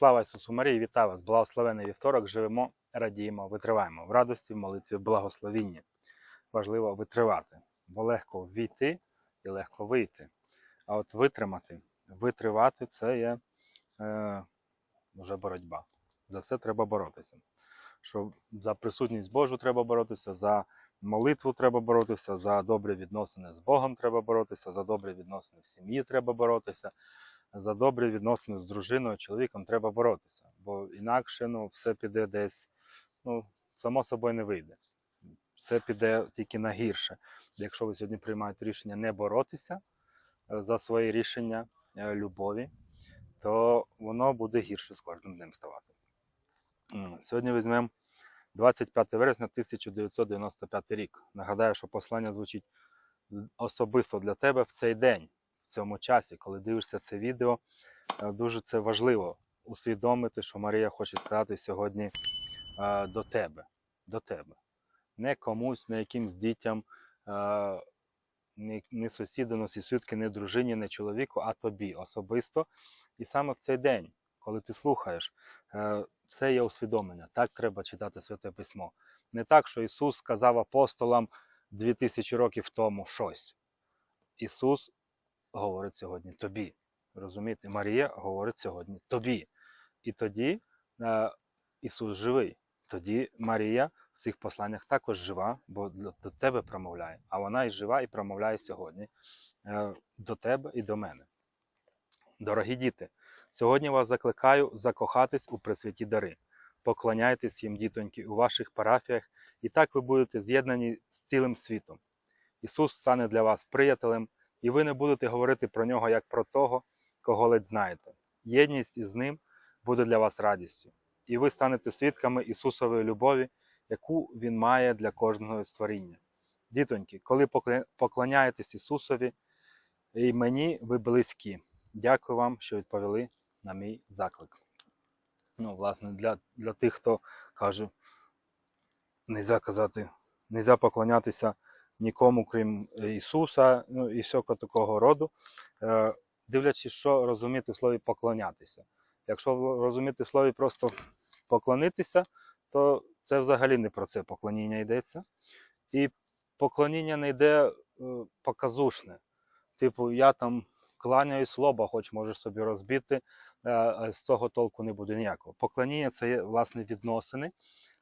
Слава Ісусу Марії, вітаю вас! Благословений вівторок. Живемо, радіємо, витриваємо в радості, в молитві, в благословінні. Важливо витривати, бо легко ввійти і легко вийти. А от витримати, витривати це є е, вже боротьба. За це треба боротися. Що за присутність Божу треба боротися, за молитву треба боротися, за добрі відносини з Богом треба боротися, за добрі відносини в сім'ї треба боротися за добрі відносини з дружиною, чоловіком треба боротися, бо інакше ну, все піде десь, ну, само собою не вийде. Все піде тільки на гірше. Якщо ви сьогодні приймаєте рішення не боротися е, за свої рішення е, любові, то воно буде гірше з кожним днем ставати. Сьогодні візьмемо 25 вересня 1995 рік. Нагадаю, що послання звучить особисто для тебе в цей день цьому часі, коли дивишся це відео, е, дуже це важливо усвідомити, що Марія хоче сказати сьогодні е, до тебе. До тебе. Не комусь, не якимсь дітям, не, не сусіду, не сусідки, не дружині, не чоловіку, а тобі особисто. І саме в цей день, коли ти слухаєш, е, це є усвідомлення. Так треба читати Святе Письмо. Не так, що Ісус сказав апостолам 2000 років тому щось. Ісус говорить сьогодні тобі. Розумієте? Марія говорить сьогодні тобі. І тоді е, Ісус живий. Тоді Марія в цих посланнях також жива, бо до тебе промовляє. А вона і жива і промовляє сьогодні е, до тебе і до мене. Дорогі діти, сьогодні вас закликаю закохатись у пресвяті дари. Поклоняйтесь їм, дітоньки, у ваших парафіях, і так ви будете з'єднані з цілим світом. Ісус стане для вас приятелем, і ви не будете говорити про нього як про того, кого ледь знаєте. Єдність із ним буде для вас радістю, і ви станете свідками Ісусової любові, яку Він має для кожного створіння. Дітоньки, коли поклоняєтесь Ісусові і мені, ви близькі. Дякую вам, що відповіли на мій заклик. Ну, власне, для, для тих, хто каже, нельзя казати, нельзя поклонятися нікому, крім е, Ісуса, ну і всього такого роду. Е, дивлячись, що розуміти в слові поклонятися. Якщо розуміти в слові просто поклонитися, то це взагалі не про це поклоніння йдеться. І поклоніння не йде е, показушне. Типу, я там кланяюсь лоба, хоч можеш собі розбити, з цього толку не буде ніякого. Поклоніння це є власне відносини,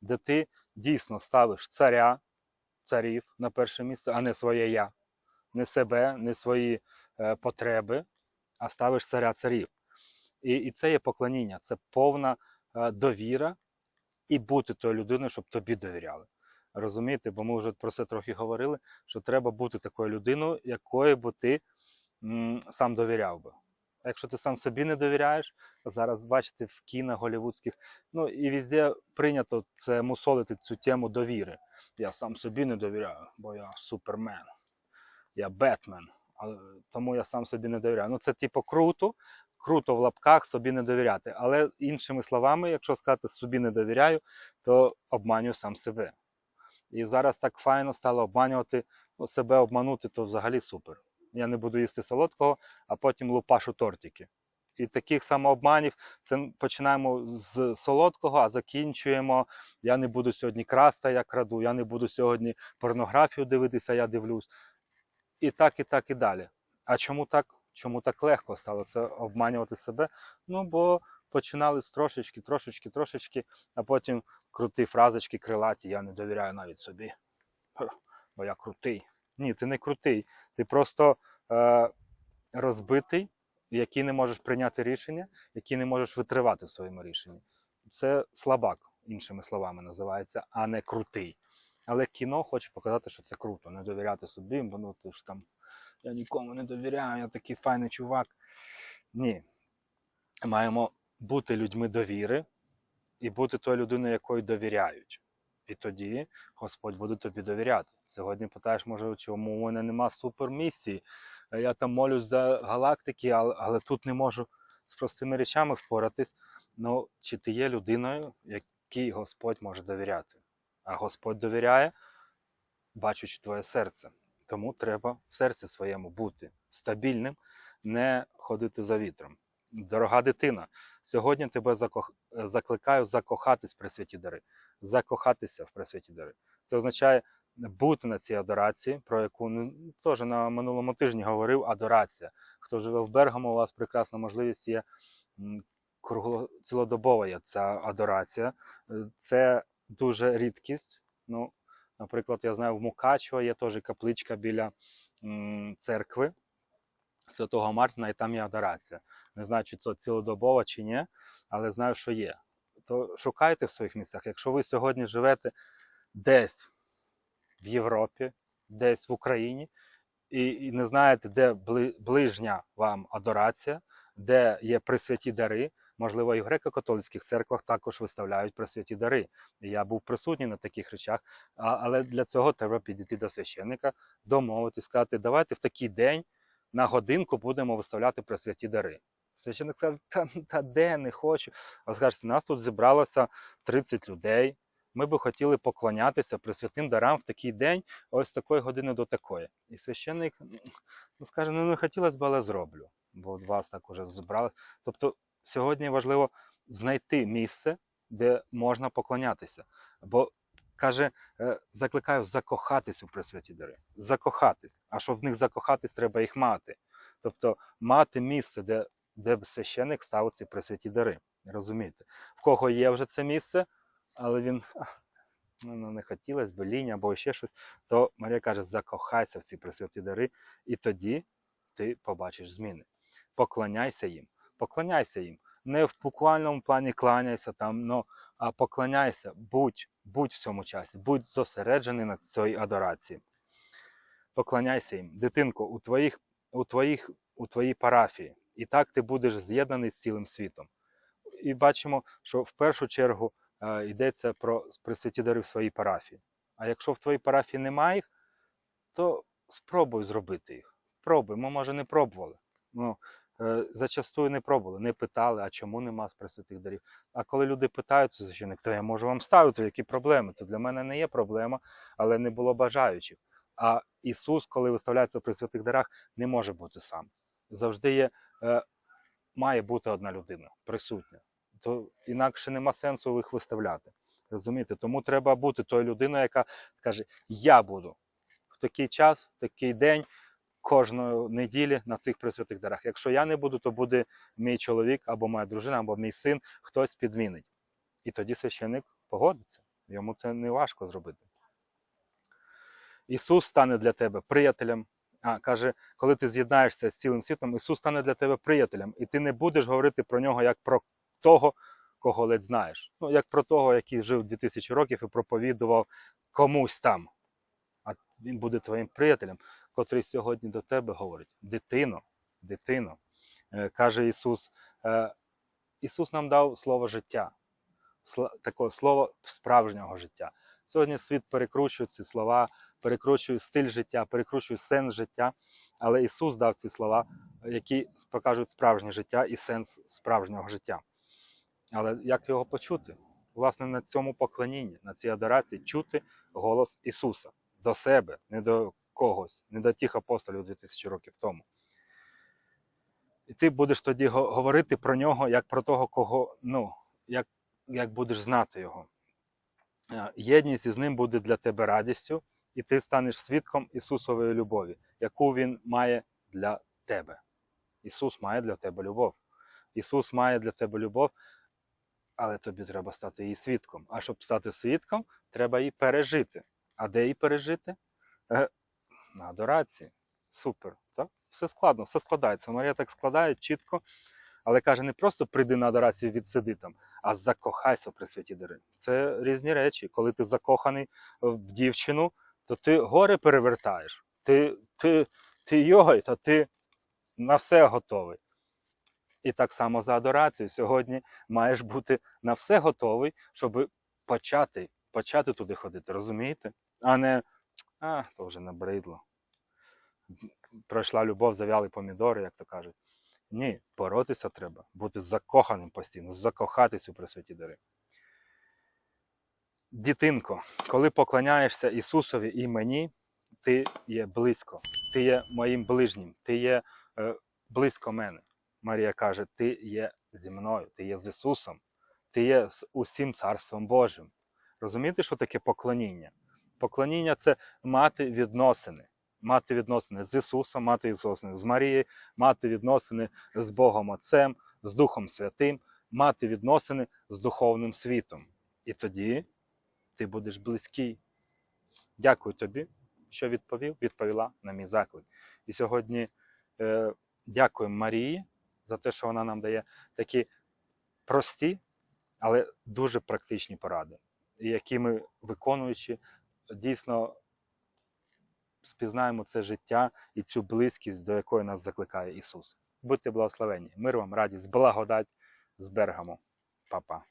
де ти дійсно ставиш царя, царів на перше місце, а не своє я, не себе, не свої е, потреби, а ставиш царя царів. І, і це є поклоніння, це повна е, довіра і бути тою людиною, щоб тобі довіряли. Розумієте, бо ми вже про це трохи говорили, що треба бути такою людиною, якої би ти м, сам довіряв би. Якщо ти сам собі не довіряєш, зараз бачите в кіно голівудських, ну і везде прийнято це мусолити цю тему довіри. Я сам собі не довіряю, бо я супермен, я Бетмен, тому я сам собі не довіряю. Ну це типу круто, круто в лапках собі не довіряти. Але іншими словами, якщо сказати собі не довіряю, то обманюю сам себе. І зараз так файно стало обманювати ну, себе обманути, то взагалі супер. Я не буду їсти солодкого, а потім лупашу тортики. І таких самообманів це починаємо з солодкого, а закінчуємо. Я не буду сьогодні красти, я краду, я не буду сьогодні порнографію дивитися, я дивлюсь. І так, і так, і далі. А чому так? Чому так легко стало це обманювати себе? Ну, бо починали з трошечки, трошечки, трошечки, а потім круті фразочки крилаті, я не довіряю навіть собі. Бо я крутий. Ні, ти не крутий. Ти просто розбитий, який не можеш прийняти рішення, який не можеш витривати в своєму рішенні. Це слабак, іншими словами називається, а не крутий. Але кіно хоче показати, що це круто, не довіряти собі, бо ну ти ж там я нікому не довіряю, я такий файний чувак. Ні. Маємо бути людьми довіри і бути тою людиною, якої довіряють. І тоді Господь буде тобі довіряти. Сьогодні питаєш, може, чому у мене нема супермісії? Е, Я там молюсь за галактики, але, але тут не можу з простими речами впоратись. Ну, чи ти є людиною, якій Господь може довіряти? А Господь довіряє, бачучи твоє серце. Тому треба в серці своєму бути стабільним, не ходити за вітром. Дорога дитина, сьогодні тебе закликаю закохатись в Пресвяті дари, закохатися в Пресвяті дари. Це означає бути на цій адорації, про яку ну, теж на минулому тижні говорив адорація. Хто живе в Бергамо, у вас прекрасна можливість є цілодобова є ця адорація. Е, Це дуже рідкість. Ну, наприклад, я знаю, в Мукачево є теж капличка біля церкви Святого Мартина, і там є адорація. Не знаю, чи це цілодобова чи ні, але знаю, що є. То шукайте в своїх місцях. Якщо ви сьогодні живете десь в Європі, десь в Україні, і, і не знаєте, де ближня вам адорація, де є присвяті дари. Можливо, і в греко-католицьких церквах також виставляють присвяті дари. Я був присутній на таких речах, але для цього треба підійти до священника, домовитись, сказати, давайте в такий день на годинку будемо виставляти присвяті дари. Священник каже, та, та де не хочу. А скажете, нас тут зібралося 30 людей. Ми би хотіли поклонятися присвятим дарам в такий день, ось з такої години до такої. І священник ну, скаже, ну не хотілося б, але зроблю, бо от вас так уже зібралося. Тобто сьогодні важливо знайти місце, де можна поклонятися. Бо каже, е, закликаю закохатись у присвяті дари. Закохатись. А щоб в них закохатись, треба їх мати. Тобто мати місце, де, де б священик ставив ці присвяті дари. Розумієте? В кого є вже це місце, але він ну, ну, не хотілося б лінь або ще щось, то Марія каже: закохайся в ці присвяті дари, і тоді ти побачиш зміни. Поклоняйся їм, поклоняйся їм. Не в буквальному плані кланяйся там, но, а поклоняйся, будь, будь в цьому часі, будь зосереджений на цій адорації. Поклоняйся їм, дитинко, у твоїх, у твоїх, у твоїй парафії. І так ти будеш з'єднаний з цілим світом. І бачимо, що в першу чергу е, йдеться про присвяті дари в своїй парафії. А якщо в твоїй парафії немає їх, то спробуй зробити їх. Пробуй, ми, може, не пробували. Ну, е, зачастую не пробували, не питали, а чому нема присвятих дарів. А коли люди питають священник, то я можу вам ставити, які проблеми. То для мене не є проблема, але не було бажаючих. А Ісус, коли виставляється при святих дарах, не може бути сам. Завжди є, має бути одна людина присутня. То інакше нема сенсу їх виставляти. Розумієте? Тому треба бути тою людиною, яка каже: Я буду в такий час, в такий день, кожної неділі на цих присвятих дарах. Якщо я не буду, то буде мій чоловік або моя дружина, або мій син, хтось підмінить. І тоді священник погодиться. Йому це не важко зробити. Ісус стане для тебе приятелем. А каже, коли ти з'єднаєшся з цілим світом, Ісус стане для тебе приятелем, і ти не будеш говорити про нього як про того, кого ледь знаєш. Ну, як про того, який жив 2000 років і проповідував комусь там. А він буде твоїм приятелем, котрий сьогодні до тебе говорить: дитино, дитино, Е, каже Ісус. е, Ісус нам дав слово життя, такого слова справжнього життя. Сьогодні світ перекручує ці слова, перекручує стиль життя, перекручує сенс життя. Але Ісус дав ці слова, які покажуть справжнє життя і сенс справжнього життя. Але як його почути? Власне, на цьому поклонінні, на цій адорації чути голос Ісуса до себе, не до когось, не до тих апостолів 2000 років тому. І ти будеш тоді говорити про нього як про того, кого, ну, як, як будеш знати його. Е, Єдність із ним буде для тебе радістю, і ти станеш свідком Ісусової любові, яку Він має для тебе. Ісус має для тебе любов. Ісус має для тебе любов, але тобі треба стати її свідком. А щоб стати свідком, треба її пережити. А де її пережити? Е, На адорації. Супер. Так? Все складно, все складається. Марія так складає чітко, але каже: не просто прийди на адорацію відсиди там, а закохайся при святі дари. Це різні речі. Коли ти закоханий в дівчину, то ти горе перевертаєш. Ти, ти, ти йой, то ти на все готовий. І так само за адорацію. Сьогодні маєш бути на все готовий, щоб почати, почати туди ходити, розумієте? А не а, то вже набридло. Пройшла любов, зав'яли помідори, як то кажуть. Ні, боротися треба, бути закоханим постійно, закохатись у Пресвяті дари. Дітинко, коли поклоняєшся Ісусові і мені, ти є близько, ти є моїм ближнім, ти є е, близько мене. Марія каже: Ти є зі мною, ти є з Ісусом, ти є з усім Царством Божим. Розумієте, що таке поклоніння? Поклоніння це мати відносини. Мати відносини з Ісусом, мати відносини з Марією, мати відносини з Богом Отцем, з Духом Святим, мати відносини з духовним світом. І тоді ти будеш близький. Дякую тобі, що відповів, відповіла на мій заклик. І сьогодні е, дякуємо Марії за те, що вона нам дає такі прості, але дуже практичні поради, які ми, виконуючи, дійсно спізнаємо це життя і цю близькість, до якої нас закликає Ісус. Будьте благословені. Мир вам, радість, благодать з Бергаму. Па-па.